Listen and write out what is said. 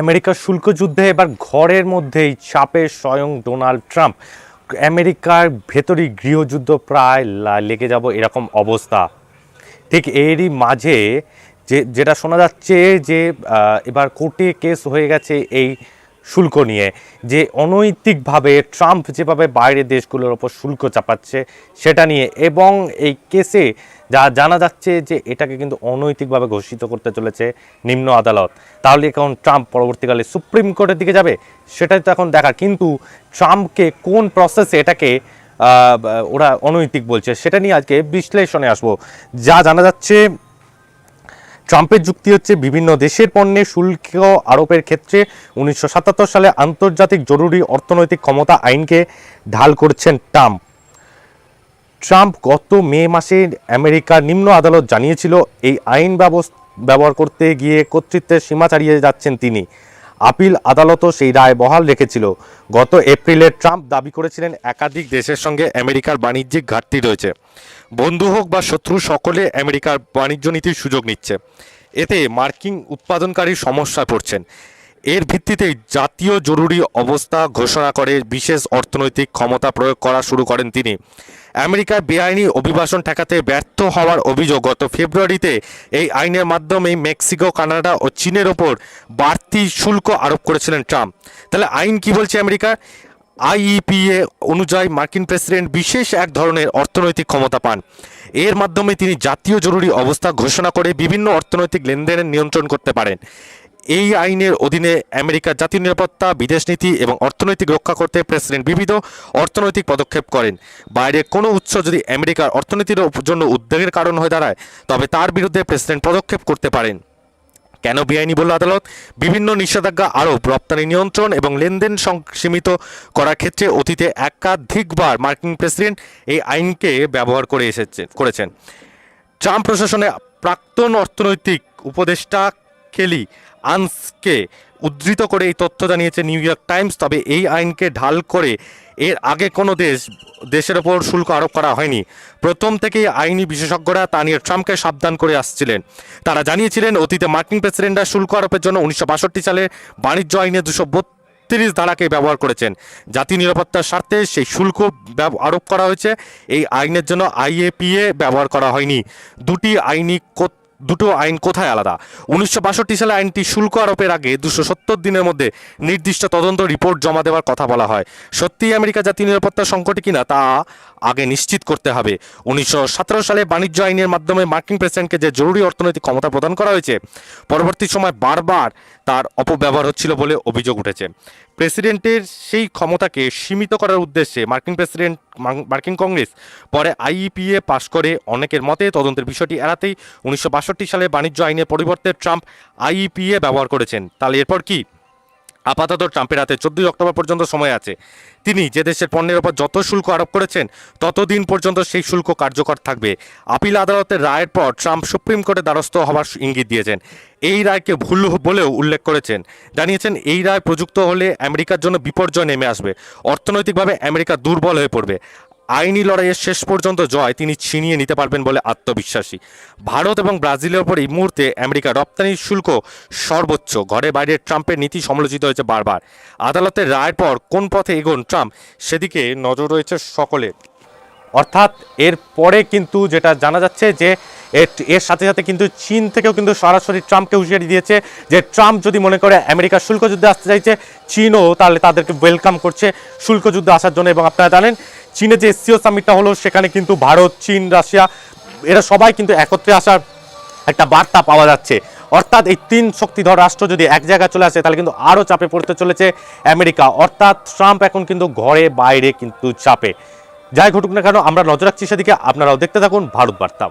আমেরিকার শুল্ক যুদ্ধে এবার ঘরের মধ্যেই চাপে স্বয়ং ডোনাল্ড ট্রাম্প। আমেরিকার ভেতরই গৃহযুদ্ধ প্রায় লেগে যাব এরকম অবস্থা। ঠিক এরই মাঝে যে যেটা শোনা যাচ্ছে যে এবার কোর্টে কেস হয়ে গেছে এই শুল্ক নিয়ে, যে অনৈতিকভাবে ট্রাম্প যেভাবে বাইরের দেশগুলোর ওপর শুল্ক চাপাচ্ছে সেটা নিয়ে, এবং এই কেসে যা জানা যাচ্ছে যে এটাকে কিন্তু অনৈতিকভাবে ঘোষিত করতে চলেছে নিম্ন আদালত। তাহলে এখন ট্রাম্প পরবর্তীকালে সুপ্রিম কোর্টের দিকে যাবে? সেটাই তো এখন দেখা কিন্তু ট্রাম্পকে কোন প্রসেসে এটাকে ওরা অনৈতিক বলছে, সেটা নিয়ে আজকে বিশ্লেষণে আসব। যা জানা যাচ্ছে ট্রাম্পের যুক্তি হচ্ছে বিভিন্ন দেশের পণ্যে শুল্ক আরোপের ক্ষেত্রে উনিশশো সাতাত্তর সালে আন্তর্জাতিক জরুরি অর্থনৈতিক ক্ষমতা আইনকে ঢাল করছেন ট্রাম্প। ট্রাম্প গত মে মাসে আমেরিকার নিম্ন আদালত জানিয়েছিল, এই আইন ব্যবস্থা ব্যবহার করতে গিয়ে কর্তৃত্বের সীমা ছাড়িয়ে যাচ্ছেন তিনি। আপিল আদালতও সেই রায় বহাল রেখেছিল। গত এপ্রিলে ট্রাম্প দাবি করেছিলেন, একাধিক দেশের সঙ্গে আমেরিকার বাণিজ্যিক ঘাটতি রয়েছে। বন্ধু হোক বা শত্রু, সকলে আমেরিকার বাণিজ্য নীতির সুযোগ নিচ্ছে। এতে মার্কিন উৎপাদনকারী সমস্যা পড়ছেন। এর ভিত্তিতে জাতীয় জরুরি অবস্থা ঘোষণা করে বিশেষ অর্থনৈতিক ক্ষমতা প্রয়োগ করা শুরু করেন তিনি। আমেরিকার বেআইনি অভিবাসন ঠেকাতে ব্যর্থ হওয়ার অভিযোগ গত ফেব্রুয়ারিতে এই আইনের মাধ্যমে মেক্সিকো, কানাডা ও চীনের ওপর বাড়তি শুল্ক আরোপ করেছিলেন ট্রাম্প। তাহলে আইন কি বলছে আমেরিকা? আইইপিএ অনুযায়ী মার্কিন প্রেসিডেন্ট বিশেষ এক ধরনের অর্থনৈতিক ক্ষমতা পান। এর মাধ্যমে তিনি জাতীয় জরুরি অবস্থা ঘোষণা করে বিভিন্ন অর্থনৈতিক লেনদেনের নিয়ন্ত্রণ করতে পারেন। এই আইনের অধীনে আমেরিকার জাতীয় নিরাপত্তা, বিদেশ নীতি এবং অর্থনৈতিক রক্ষা করতে প্রেসিডেন্ট বিবিধ অর্থনৈতিক পদক্ষেপ করেন। বাইরের কোনো উৎস যদি আমেরিকার অর্থনীতির জন্য উদ্বেগের কারণ হয়ে দাঁড়ায়, তবে তার বিরুদ্ধে প্রেসিডেন্ট পদক্ষেপ করতে পারেন। কেন বেআইনি বলল আদালত? বিভিন্ন নিষেধাজ্ঞা আরোপ, রপ্তানি নিয়ন্ত্রণ এবং লেনদেন সীমিত করার ক্ষেত্রে অতীতে একাধিকবার মার্কিন প্রেসিডেন্ট এই আইনকে ব্যবহার করে এসেছেন করেছেন। ট্রাম্প প্রশাসনে প্রাক্তন অর্থনৈতিক উপদেষ্টা কেলি আনসকে উদ্ধৃত করে এই তথ্য জানিয়েছে নিউ ইয়র্ক টাইমস। তবে এই আইনকে ঢাল করে এর আগে কোনো দেশ, দেশের ওপর শুল্ক আরোপ করা হয়নি। প্রথম থেকেই আইনি বিশেষজ্ঞরা তা নিয়ে ট্রাম্পকে সাবধান করে আসছিলেন। তারা জানিয়েছিলেন, অতীতে মার্কিন প্রেসিডেন্টরা শুল্ক আরোপের জন্য উনিশশো বাষট্টি সালে বাণিজ্য আইনে দুশো তিরিশ ধারাকে ব্যবহার করেছেন। জাতীয় নিরাপত্তার স্বার্থে সেই শুল্ক আরোপ করা হয়েছে। এই আইনের জন্য আইএপিএ ব্যবহার করা হয়নি। দুটি আইনি দুটো আইন কোথায় আলাদা? উনিশশো বাষট্টি সালে আইনটি শুল্ক আরোপের আগে দুশো সত্তর দিনের মধ্যে নির্দিষ্ট তদন্ত রিপোর্ট জমা দেওয়ার কথা বলা হয়। সত্যিই আমেরিকা জাতীয় নিরাপত্তার সংকটে কিনা তা আগে নিশ্চিত করতে হবে। উনিশশো সতেরো সালে বাণিজ্য আইনের মাধ্যমে মার্কিন প্রেসিডেন্টকে যে জরুরি অর্থনৈতিক ক্ষমতা প্রদান করা হয়েছে, পরবর্তী সময় বারবার তার অপব্যবহার হচ্ছিল বলে অভিযোগ উঠেছে। প্রেসিডেন্টের সেই ক্ষমতাকে সীমিত করার উদ্দেশ্যে মার্কিন প্রেসিডেন্ট মার্কিন কংগ্রেস পরে আইইপিএ পাশ করে অনেকের মতে তদন্তের বিষয়টি এড়াতেই উনিশশো বাষট্টি সালে বাণিজ্য আইনের পরিবর্তে ট্রাম্প আইইপিএ ব্যবহার করেছেন। তাহলে এরপর কি? আপাতত ট্রাম্পের হাতে চোদ্দই অক্টোবর পর্যন্ত সময় আছে। তিনি যে দেশের পণ্যের ওপর যত শুল্ক আরোপ করেছেন, ততদিন পর্যন্ত সেই শুল্ক কার্যকর থাকবে। আপিল আদালতের রায়ের পর ট্রাম্প সুপ্রিম কোর্টে দ্বারস্থ হওয়ার ইঙ্গিত দিয়েছেন। এই রায়কে ভুল বলেও উল্লেখ করেছেন। জানিয়েছেন, এই রায় প্রযুক্ত হলে আমেরিকার জন্য বিপর্যয় নেমে আসবে। অর্থনৈতিকভাবে আমেরিকা দুর্বল হয়ে পড়বে। আইনি লড়াইয়ের শেষ পর্যন্ত জয় তিনি ছিনিয়ে নিতে পারবেন বলে আত্মবিশ্বাসী। ভারত এবং ব্রাজিলের ওপর এই মুহূর্তে আমেরিকা রপ্তানি শুল্ক সর্বোচ্চ। ঘরে বাইরে ট্রাম্পের নীতি সমালোচিত হয়েছে বারবার। আদালতের রায়ের পর কোন পথে এগোন ট্রাম্প, সেদিকে নজর রয়েছে সকলের। অর্থাৎ এর পরে কিন্তু যেটা জানা যাচ্ছে যে এর- সাথে সাথে কিন্তু চীন থেকেও কিন্তু সরাসরি ট্রাম্পকে হুঁশিয়ারি দিয়েছে যে ট্রাম্প যদি মনে করে আমেরিকা শুল্ক যুদ্ধে আসতে চাইছে, চীনও তাহলে তাদেরকে ওয়েলকাম করছে শুল্ক যুদ্ধে আসার জন্য। এবং আপনারা জানেন চীনে যে এসসিও সামিটটা হলো, সেখানে কিন্তু ভারত, চীন, রাশিয়া, এরা সবাই কিন্তু একত্রে আসার একটা বার্তা পাওয়া যাচ্ছে। অর্থাৎ এই তিন শক্তিধর রাষ্ট্র যদি এক জায়গায় চলে আসে, তাহলে কিন্তু আরও চাপে পড়তে চলেছে আমেরিকা। অর্থাৎ ট্রাম্প এখন কিন্তু ঘরে বাইরে কিন্তু চাপে। যাই ঘটুক না কেন, আমরা নজর রাখছি সেদিকে। আপনারাও দেখতে থাকুন ভারত বার্তা।